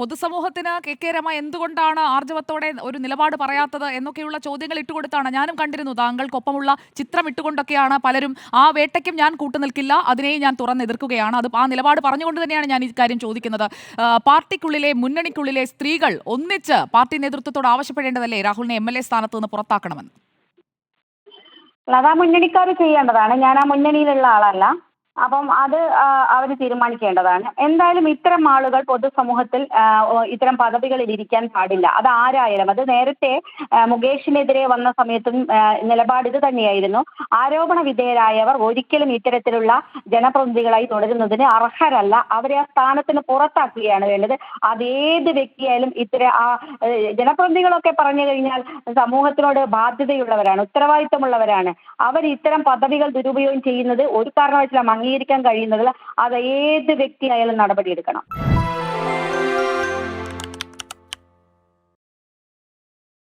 പൊതുസമൂഹത്തിന് K K Rama എന്തുകൊണ്ടാണ് ആർജവത്തോടെ ഒരു നിലപാട് പറയാത്തത് എന്നൊക്കെയുള്ള ചോദ്യങ്ങൾ ഇട്ടുകൊടുത്താണ് ഞാനും കണ്ടിരുന്നു. താങ്കൾക്കൊപ്പമുള്ള ചിത്രം ഇട്ടുകൊണ്ടൊക്കെയാണ് പലരും ആ വേട്ടയ്ക്കും ഞാൻ കൂട്ടുനിൽക്കില്ല അതിനെയും ഞാൻ തുറന്നെതിർക്കുകയാണ് അത് ആ നിലപാട് പറഞ്ഞുകൊണ്ട് തന്നെയാണ് ഞാൻ ഈ കാര്യം ചോദിക്കുന്നത്. പാർട്ടിക്കുള്ളിലെ മുന്നണിക്കുള്ളിലെ സ്ത്രീകൾ ഒന്നിച്ച് പാർട്ടി നേതൃത്വത്തോട് ആവശ്യപ്പെടേണ്ടതല്ലേ? രാഹുലിനെ എം എൽ എ സ്ഥാനത്ത് നിന്ന് പുറത്താക്കണമെന്ന്. അതാ മുന്നണിക്കാർ ചെയ്യേണ്ടതാണ്. ഞാൻ ആ മുന്നണിയിലുള്ള ആളല്ല. അപ്പം അത് അവർ തീരുമാനിക്കേണ്ടതാണ്. എന്തായാലും ഇത്തരം ആളുകൾ പൊതുസമൂഹത്തിൽ ഇത്തരം പദവികളിൽ ഇരിക്കാൻ പാടില്ല. അത് ആരായാലും അത് നേരത്തെ മുകേഷിനെതിരെ വന്ന സമയത്തും നിലപാട് ഇത് തന്നെയായിരുന്നു. ആരോപണ വിധേയരായവർ ഒരിക്കലും ഇത്തരത്തിലുള്ള ജനപ്രതിനിധികളായി തുടരുന്നതിന് അർഹരല്ല. അവരെ ആ സ്ഥാനത്തിന് പുറത്താക്കുകയാണ് വേണ്ടത്. അതേത് വ്യക്തിയായാലും ഇത്തരം ആ ജനപ്രതിനിധികളൊക്കെ പറഞ്ഞു കഴിഞ്ഞാൽ സമൂഹത്തിനോട് ബാധ്യതയുള്ളവരാണ് ഉത്തരവാദിത്തമുള്ളവരാണ്. അവർ ഇത്തരം പദവികൾ ദുരുപയോഗം ചെയ്യുന്നത് ഒരു കാരണവശാലും അംഗീകരിക്കാൻ കഴിയുന്നതിൽ അത് ഏത് വ്യക്തിയായാലും നടപടിയെടുക്കണം.